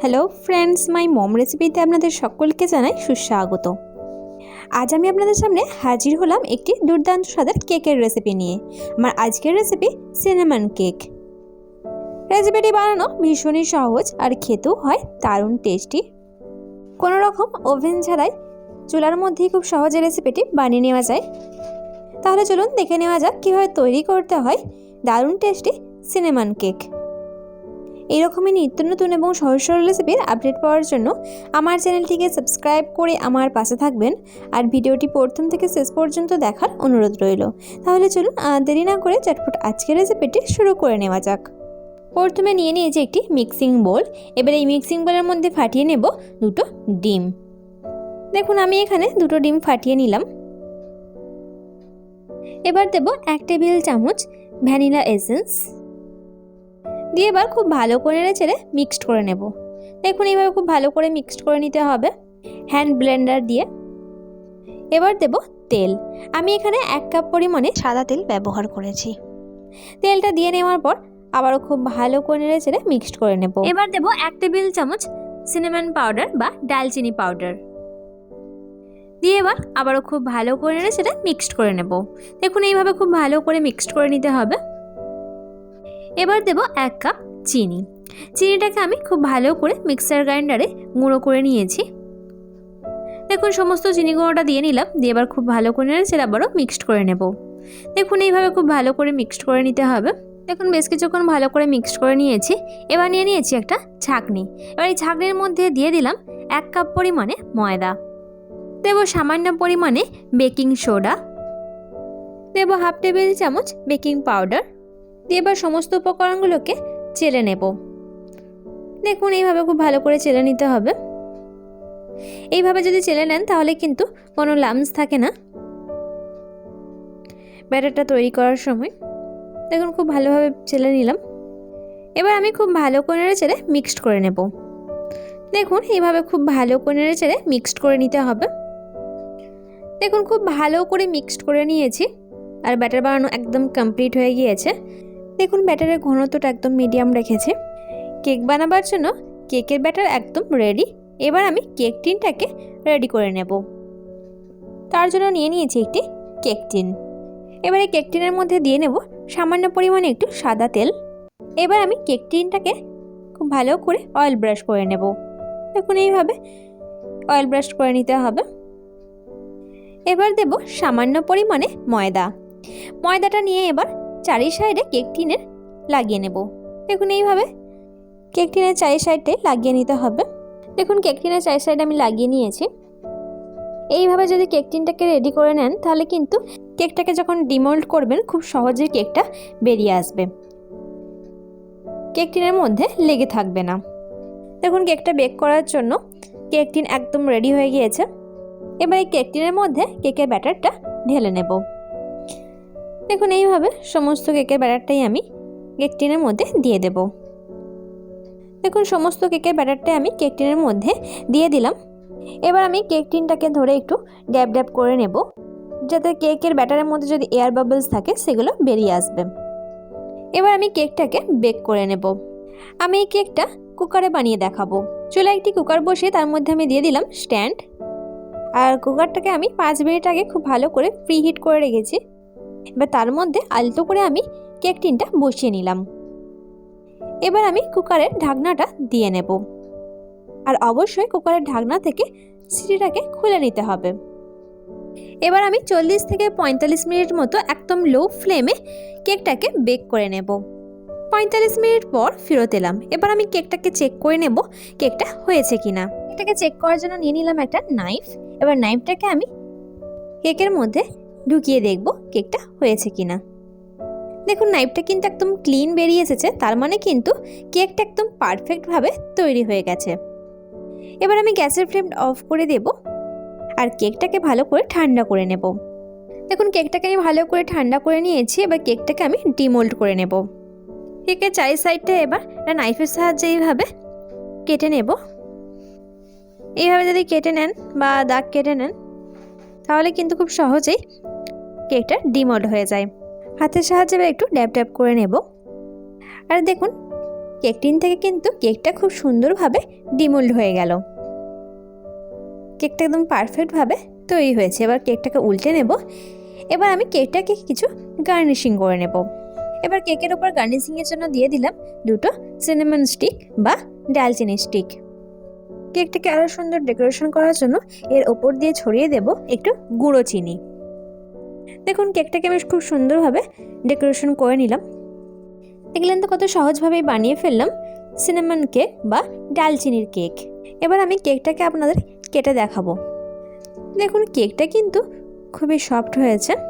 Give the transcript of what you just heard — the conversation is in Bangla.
হ্যালো ফ্রেন্ডস মাই মম রেসিপিতে আপনাদের সকলকে জানাই সুস্বাগত। আজ আমি আপনাদের সামনে হাজির হলাম একটি দুর্দান্ত স্বাদের কেকের রেসিপি নিয়ে। আমার আজকের রেসিপি সিনেমান কেক রেসিপিটি বানানো ভীষণই সহজ আর খেতেও হয় দারুণ টেস্টি কোনো রকম ওভেন ছাড়াই চুলার মধ্যেই খুব সহজে রেসিপিটি বানিয়ে নেওয়া যায়। তাহলে চলুন দেখে নেওয়া যাক কীভাবে তৈরি করতে হয় দারুণ টেস্টি সিনেমান কেক এইরকমই নিত্য নতুন এবং সহজ সরল রেসিপির আপডেট পাওয়ার জন্য আমার চ্যানেলটিকে সাবস্ক্রাইব করে আমার পাশে থাকবেন। আর ভিডিওটি প্রথম থেকে শেষ পর্যন্ত দেখার অনুরোধ রইল। তাহলে চলুন দেরি না করে চটপট আজকের রেসিপিটি শুরু করে নেওয়া যাক। প্রথমে নিয়ে নিয়েছি একটি মিক্সিং বোল এবার এই মিক্সিং বোলের মধ্যে ফাটিয়ে নেব দুটো ডিম। দেখুন, আমি এখানে দুটো ডিম ফাটিয়ে নিলাম। এবার দেব এক টেবিল চামচ ভ্যানিলা এসেন্স। দিয়ে এবার খুব ভালো করে নেড়ে মিক্সড করে নেব। দেখুন এইভাবে খুব ভালো করে মিক্সড করে নিতে হবে হ্যান্ড ব্লেন্ডার দিয়ে। এবার দেব তেল। আমি এখানে এক কাপ পরিমাণে সাদা তেল ব্যবহার করেছি। তেলটা দিয়ে নেওয়ার পর আবারও খুব ভালো করে চেড়ে মিক্সড করে নেব। এবার দেব এক টেবিল চামচ সিনেমান পাউডার বা ডালচিনি পাউডার দিয়ে এবার আবারও খুব ভালো করে সেটা মিক্সড করে নেব। দেখুন এইভাবে খুব ভালো করে মিক্সড করে নিতে হবে। এবার দেব এক কাপ চিনি। চিনিটাকে আমি খুব ভালো করে মিক্সার গ্রাইন্ডারে গুঁড়ো করে নিয়েছি। দেখুন, সমস্ত চিনি গুঁড়োটা দিয়ে নিলাম, দিয়ে এবার খুব ভালো করে নেড়ে সেটা আবারও মিক্সড করে নেব। দেখুন, এইভাবে খুব ভালো করে মিক্সড করে নিতে হবে। দেখুন, বেশ কিছুক্ষণ ভালো করে মিক্সড করে নিয়েছি। এবার নিয়ে নিয়েছি একটা ছাঁকনি। এবার এই ছাঁকনির মধ্যে দিয়ে দিলাম এক কাপ পরিমাণে ময়দা। দেব সামান্য পরিমাণে বেকিং সোডা। দেব হাফ টেবিল চামচ বেকিং পাউডার। দিয়ে এবার সমস্ত উপকরণগুলোকে চেলে নেব। দেখুন, এইভাবে খুব ভালো করে চেলে নিতে হবে। এইভাবে যদি চেলে নেন, তাহলে কিন্তু কোনো লামস থাকে না। ব্যাটারটা তৈরি করার সময় দেখুন, খুব ভালোভাবে চেলে নিলাম। এবার আমি খুব ভালো করে চেড়ে মিক্সড করে নেব। দেখুন, এইভাবে খুব ভালো করে চেড়ে মিক্সড করে নিতে হবে। দেখুন, খুব ভালো করে মিক্সড করে নিয়েছি। আর ব্যাটার বানানো একদম কমপ্লিট হয়ে গিয়েছে। দেখুন ব্যাটারের ঘনত্বটা একদম মিডিয়াম রেখেছি। কেক বানাবার জন্য কেকের ব্যাটার একদম রেডি এবার আমি কেক টিনটাকে রেডি করে নেব। তার জন্য নিয়ে নিয়েছি একটি কেক টিন। এবার কেক টিনের মধ্যে দিয়ে নেব সামান্য পরিমাণে একটু সাদা তেল। এবার আমি কেক টিনটাকে খুব ভালো করে অয়েল ব্রাশ করে নেব। দেখুন এইভাবে অয়েল ব্রাশ করে নিতে হবে। এবার দেব সামান্য পরিমাণে ময়দা। ময়দাটা নিয়ে এবার চারি সাইডে কেক টিনের লাগিয়ে নেব। দেখুন এইভাবে কেক টিনের চারি সাইডে লাগিয়ে নিতে হবে। দেখুন কেক টিনের চারি সাইডে আমি লাগিয়ে নিয়েছি। এইভাবে যদি কেক টিনটাকে রেডি করে নেন, তাহলে কিন্তু কেকটাকে যখন ডিমোল্ড করবেন, খুব সহজেই কেকটা বেরিয়ে আসবে। কেক টিনের মধ্যে লেগে থাকবে না। দেখুন কেকটা বেক করার জন্য কেক টিন একদম রেডি হয়ে গিয়েছে। এবার এই কেক টিনের মধ্যে কেকের ব্যাটারটা ঢেলে নেব। দেখুন এইভাবে সমস্ত কেকের ব্যাটারটাই আমি কেক টিনের মধ্যে দিয়ে দেব। দেখুন, সমস্ত কেকের ব্যাটারটাই আমি কেক টিনের মধ্যে দিয়ে দিলাম। এবার আমি কেক টিনটাকে ধরে একটু ড্যাব ড্যাব করে নেব, যাতে কেকের ব্যাটারের মধ্যে যদি এয়ার বাবলস থাকে, সেগুলো বেরিয়ে আসবে। এবার আমি কেকটাকে বেক করে নেব। আমি এই কেকটা কুকারে বানিয়ে দেখাবো। চলে একটি কুকার বসিয়ে তার মধ্যে আমি দিয়ে দিলাম স্ট্যান্ড। আর কুকারটাকে আমি পাঁচ মিনিট আগে খুব ভালো করে প্রি হিট করে রেখেছি। এবার তার মধ্যে আলতো করে আমি কেক টিনটা বসিয়ে নিলাম। এবার আমি কুকারের ঢাকনাটা দিয়ে নেব। আর অবশ্যই কুকারের ঢাকনা থেকে সিটিটাকে খুলে নিতে হবে। এবার আমি চল্লিশ থেকে পঁয়তাল্লিশ মিনিট মতো একদম লো ফ্লেমে কেকটাকে বেক করে নেব। পঁয়তাল্লিশ মিনিট পর ফেরত এলাম। এবার আমি কেকটাকে চেক করে নেব কেকটা হয়েছে কিনা। কেকটাকে চেক করার জন্য নিয়ে নিলাম একটা নাইফ এবার নাইফটাকে আমি কেকের মধ্যে ঢুকিয়ে দেখব কেকটা হয়েছে কিনা। দেখুন নাইফটা কিন্তু একদম ক্লিন বেরিয়ে এসেছে, তার মানে কিন্তু কেকটা একদম পারফেক্টভাবে তৈরি হয়ে গেছে। এবার আমি গ্যাসের ফ্লেম অফ করে দেব আর কেকটাকে ভালো করে ঠান্ডা করে নেব। দেখুন, কেকটাকে আমি ভালো করে ঠান্ডা করে নিয়েছি, এবার কেকটাকে আমি ডিমোল্ড করে নেব। কেকের চারি সাইডটা এবার নাইফের সাহায্যে এইভাবে কেটে নেব। এইভাবে যদি কেটে নেন বা দাগ কেটে নেন, তাহলে কিন্তু খুব সহজেই কেকটা ডিমোল্ড হয়ে যায়। হাতের সাহায্যে একটু ড্যাব ড্যাব করে নেব। আর দেখুন কেক টিন থেকে কিন্তু কেকটা খুব সুন্দরভাবে ডিমোল্ড হয়ে গেল। কেকটা একদম পারফেক্টভাবে তৈরি হয়েছে। এবার কেকটাকে উল্টে নেব। এবার আমি কেকটাকে কিছু গার্নিশিং করে নেব। এবার কেকের ওপর গার্নিশিংয়ের জন্য দিয়ে দিলাম দুটো সিনেমন স্টিক বা ডালচিনি স্টিক কেকটাকে আরও সুন্দর ডেকোরেশন করার জন্য এর ওপর দিয়ে ছড়িয়ে দেব একটু গুঁড়ো চিনি। দেখুন, কেকটাকে আমি খুব সুন্দরভাবে ডেকোরেশন করে নিলাম। দেখলেন তো কত সহজভাবেই বানিয়ে ফেললাম সিনেমন কেক বা ডালচিনির কেক এবার আমি কেকটাকে আপনাদের কেটে দেখাবো। দেখুন, কেকটা কিন্তু খুবই সফট হয়েছে।